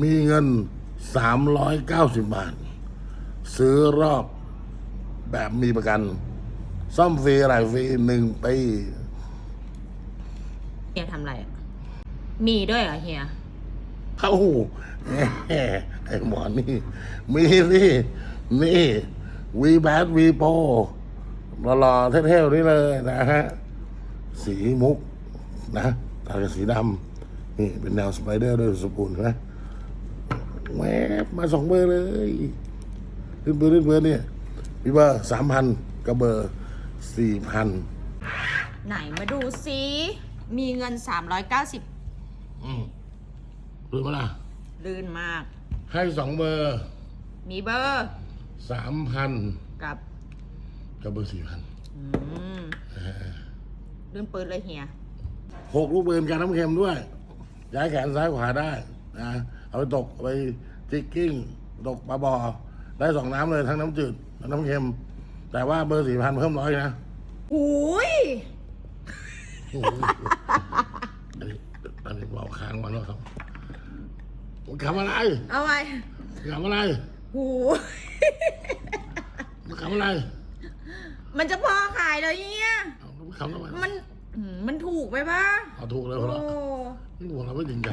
มีเงินสามร้อยเก้าสิบบาท ซื้อรอบแบบมีประกัน ซ่อมฟรีอะไรฟรีหนึ่งปี เฮียทำอะไรอะมีด้วยเหรอเฮีย เข้าหูแหมไอ้หมอนี่ มีนี่นี่วีแบดวีโปหล่อๆเท่ๆนี่เลยนะฮะ สีมุกนะตากับสีดำนี่เป็นแนวสไปเดอร์ด้วยสปูนใช่ไหม แวบมาสองเบอร์เลยขึ้นเบอร์ขึ้นเบอร์เนี่ยพี่เบอร์สามพันกับเบอร์สี่พันไหนมาดูซิมีเงิน390อืมรู้ไหมล่ะ ลื่นมาก ให้สองเบอร์มีเบอร์สามพันกับกับเบอร์สี่พันอืมลื่นปืนเลยเฮียหกลูกปืนกันน้ำเค็มด้วย ย้ายแขนซ้ายขวาได้นะ เอาไปตกเอาไปจิกกิ้งตกปลาบอได้สองน้ำเลยทั้งน้ำจืดทั้งน้ำเค็ม แต่ว่าเบอร์สี่พันเพิ่มร้อยนะอุ้ยอันนี้อันนี้บอกค้างวันแล้วครับมันคำอะไรเอาไว้คำอะไรหูมันคำอะไร มันจะพอขายเลยเฮียเอามันคำทำไมมันอืมมันถูกไหมปะเอาถูกเลยโอ้พอละนี่หัวเราไม่จริงใจ